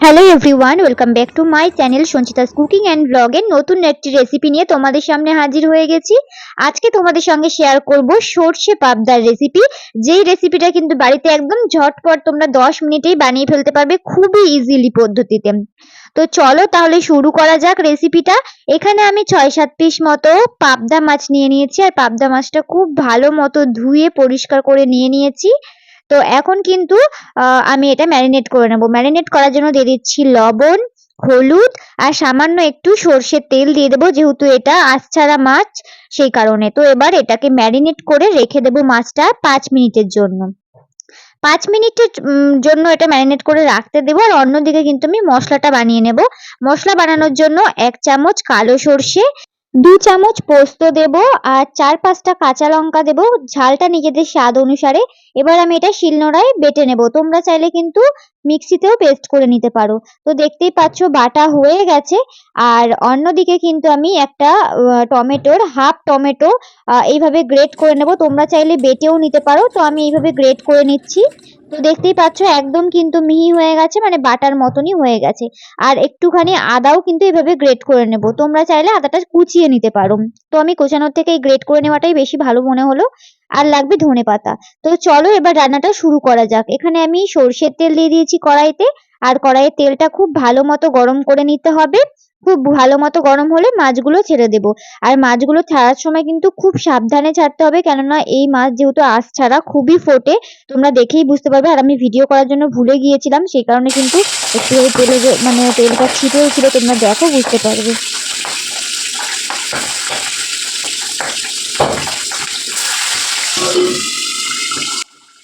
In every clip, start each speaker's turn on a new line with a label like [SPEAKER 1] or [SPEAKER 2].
[SPEAKER 1] Hello everyone welcome back to my channel Sanchita's cooking and ব্লগের নতুন একটি recipe নিয়ে তোমাদের সামনে হাজির হয়ে গেছি। আজকে তোমাদের সঙ্গে শেয়ার করব সর্ষে পাবদার রেসিপি যেই রেসিপিটা কিন্তু বাড়িতে একদম ঝটপট তোমরা দশ মিনিটেই বানিয়ে ফেলতে পারবে খুবই ইজিলি পদ্ধতিতে। তো চলো তাহলে শুরু করা যাক রেসিপিটা এখানে আমি ছয় সাত পিস মতো পাবদা মাছ নিয়ে নিয়েছি, আর পাবদা মাছটা খুব ভালো মতো ধুয়ে পরিষ্কার করে নিয়ে নিয়েছি। তো এখন কিন্তু আমি এটা ম্যারিনেট করে নেব। ম্যারিনেট করার জন্য দিয়ে দিচ্ছি লবণ, হলুদ আর সামান্য একটু সর্ষের তেল দিয়ে দেবো, যেহেতু এটা আঁশছাড়া মাছ সেই কারণে। তো এবার এটাকে ম্যারিনেট করে রেখে দেবো মাছটা পাঁচ মিনিটের জন্য। পাঁচ মিনিটের জন্য এটা ম্যারিনেট করে রাখতে দেবো আর অন্যদিকে কিন্তু আমি মশলাটা বানিয়ে নেব। মশলা বানানোর জন্য এক চামচ কালো সর্ষে দু চামচ পোস্ত দেব আর চার পাঁচটা কাঁচা লঙ্কা দেব। ঝালটা নিজেদের স্বাদ অনুসারে। এবার আমি এটা শিলনোড়ায় বেটে নেব। তোমরা চাইলে কিন্তু মিক্সিতেও পেস্ট করে নিতে পারো। তো দেখতেই পাচ্ছ বাটা হয়ে গেছে। আর অন্যদিকে কিন্তু আমি একটা টমেটোর হাফ টমেটো এইভাবে গ্রেট করে নেব। তোমরা চাইলে বেটেও নিতে পারো। তো আমি এইভাবে গ্রেট করে নিচ্ছি। তো দেখতেই পাচ্ছ, একদম কিন্তু মিহি হয়ে গেছে মানে বাটার মতনই হয়ে গেছে। আর একটুখানি আদাও কিন্তু এভাবে গ্রেট করে নেব। তোমরা চাইলে আদাটা কুচিয়ে নিতে পারো। তো আমি কোচানোর থেকে এই গ্রেট করে নেওয়াটাই বেশি ভালো মনে হলো। আর লাগবে ধনে পাতা। তো চলো এবার রান্নাটা শুরু করা যাক। এখানে আমি সর্ষের তেল দিয়ে দিয়েছি কড়াইতে। আর কড়াইয়ের তেলটা খুব ভালো মতো গরম করে নিতে হবে। খুব ভালো মতো গরম হলে মাছগুলো ছেড়ে দেব। আর মাছগুলো ছাড়ার সময় কিন্তু খুব সাবধানে ছাড়তে হবে, কেননা এই মাছ যেহেতু আঁশ ছাড়া খুবই ফোটে, তোমরা দেখেই বুঝতে পারবে। আর আমি ভিডিও করার জন্য ভুলে গিয়েছিলাম, সেই কারণে কিন্তু একটু তেলে মানে তেলটা ছিটেও ছিল, তোমরা দেখো, বুঝতে পারবে।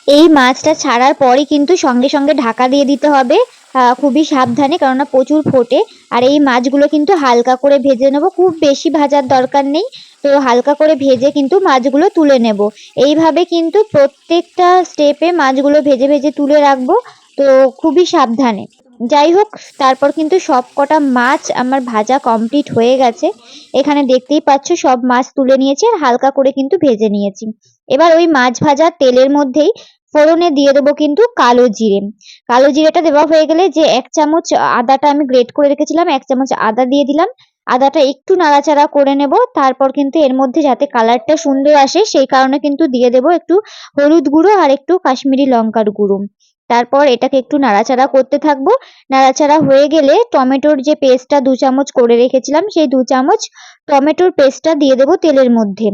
[SPEAKER 1] এই মাছটা ছাড়ার পরই কিন্তু সঙ্গে সঙ্গে ঢাকা দিয়ে দিতে হবে খুবই সাবধানে কেননা প্রচুর ফোটে। আর এই মাছগুলো কিন্তু হালকা করে ভেজে নেব, খুব বেশি ভাজার দরকার নেই। তো হালকা করে ভেজে কিন্তু মাছগুলো তুলে নেব। এইভাবে কিন্তু প্রত্যেকটা স্টেপে মাছগুলো ভেজে ভেজে তুলে রাখব, তো খুবই সাবধানে। যাই হোক, তারপর কিন্তু সব কটা মাছ আমার ভাজা কমপ্লিট হয়ে গেছে। এখানে দেখতেই পাচ্ছ সব মাছ তুলে নিয়েছি আর হালকা করে কিন্তু ভেজে নিয়েছি। এবার ওই মাছ ভাজা তেলের মধ্যেই ফোড়নে দিয়ে দেবো কিন্তু কালো জিরে। কালো জিরেটা দেওয়া হয়ে গেলে যে এক চামচ আদাটা আমি গ্রেট করে রেখেছিলাম, এক চামচ আদা দিয়ে দিলাম। আদাটা একটু নাড়াচাড়া করে নেব, তারপর কিন্তু এর মধ্যে যাতে কালারটা সুন্দর আসে সেই কারণে কিন্তু দিয়ে দেবো একটু হলুদ গুঁড়ো আর একটু কাশ্মীরি লঙ্কার গুঁড়ো। তারপর এটাকে একটু নাড়াচাড়া করতে থাকব। নাড়াচাড়া হয়ে গেলে টমেটোর যে পেস্টটা দু চামচ করে রেখেছিলাম, সেই দু চামচ টমেটোর পেস্টটা দিয়ে দেবো তেলের মধ্যে।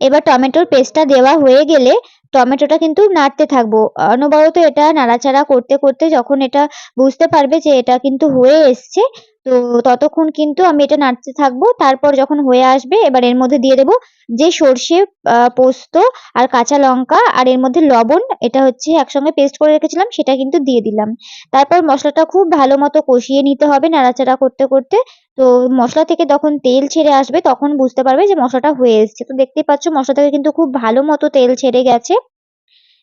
[SPEAKER 1] এবার টমেটোর পেস্টটা দেওয়া হয়ে গেলে টমেটোটা কিন্তু নাড়তে থাকব। অনবরত এটা নাড়াচাড়া করতে করতে যখন এটা বুঝতে পারবে যে এটা কিন্তু হয়ে এসছে, তো ততক্ষণ কিন্তু আমি এটা নাড়তে থাকব। তারপর যখন হয়ে আসবে, এবার এর মধ্যে দিয়ে দেবো যে সর্ষে পোস্ত আর কাঁচা লঙ্কা আর এর মধ্যে লবণ। এটা হচ্ছে একসঙ্গে পেস্ট করে রেখেছিলাম, সেটা কিন্তু দিয়ে দিলাম। তারপর মশলাটা খুব ভালো মতো কষিয়ে নিতে হবে নাড়াচাড়া করতে করতে। তো মশলা থেকে যখন তেল ছেড়ে আসবে, তখন বুঝতে পারবে যে মশলাটা হয়ে এসছে। তো দেখতেই পাচ্ছ মশলা থেকে কিন্তু খুব ভালো মতো তেল ছেড়ে গেছে।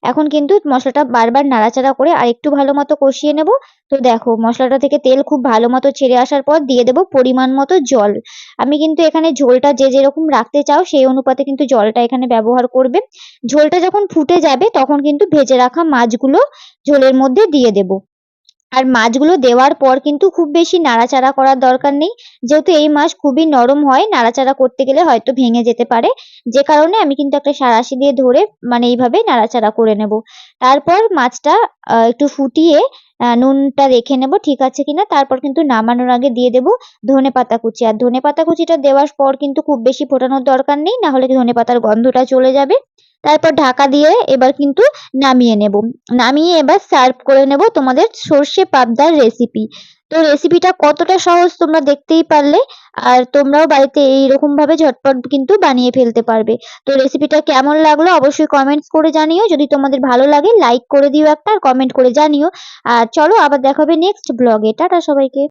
[SPEAKER 1] এখন কিন্তু মশলাটা বারবার নাড়াচাড়া করে আর একটু ভালো মতো কষিয়ে নেব। তো দেখো, মশলাটা থেকে তেল খুব ভালো মতো ছেড়ে আসার পর দিয়ে দেবো পরিমাণ মতো জল। আমি কিন্তু এখানে ঝোলটা যে যেরকম রাখতে চাও সেই অনুপাতে কিন্তু জলটা এখানে ব্যবহার করবে। ঝোলটা যখন ফুটে যাবে তখন কিন্তু ভেজে রাখা মাছগুলো ঝোলের মধ্যে দিয়ে দেবো। আর মাছগুলো দেওয়ার পর কিন্তু খুব বেশি নাড়াচাড়া করার দরকার নেই। যেহেতু এই মাছ খুবই নরম হয়, নাড়াচাড়া করতে গেলে হয়তো ভেঙে যেতে পারে। যে কারণে আমি কিন্তু একটা সাঁড়াশি দিয়ে ধরে মানে এইভাবে নাড়াচাড়া করে নেব। তারপর মাছটা একটু ফুটিয়ে নুনটা দেখে নেব, ঠিক আছে কিনা? তারপর কিন্তু নামানোর আগে দিয়ে দেব ধনে পাতা কুচি। আর ধনে পাতা কুচিটা দেওয়ার পর কিন্তু খুব বেশি ফোটানোর দরকার নেই, নাহলে ধনে পাতার গন্ধটা চলে যাবে। তারপর ঢাকা দিয়ে এবার কিন্তু নামিয়ে নেব। নামিয়ে এবার সার্ভ করে নেব তোমাদের সর্ষে পাবদার রেসিপি তো রেসিপিটা কতটা সহজ তোমরা দেখতেই পারলে, আর তোমরাও বাড়িতে এইরকম ভাবে ঝটপট কিন্তু বানিয়ে ফেলতে পারবে। তো রেসিপিটা কেমন লাগল অবশ্যই কমেন্টস করে জানিও। যদি তোমাদের ভালো লাগে লাইক করে দিও একটা আর কমেন্ট করে জানিও। আর চলো আবার দেখাবে নেক্সট ব্লগে টাটা সবাইকে।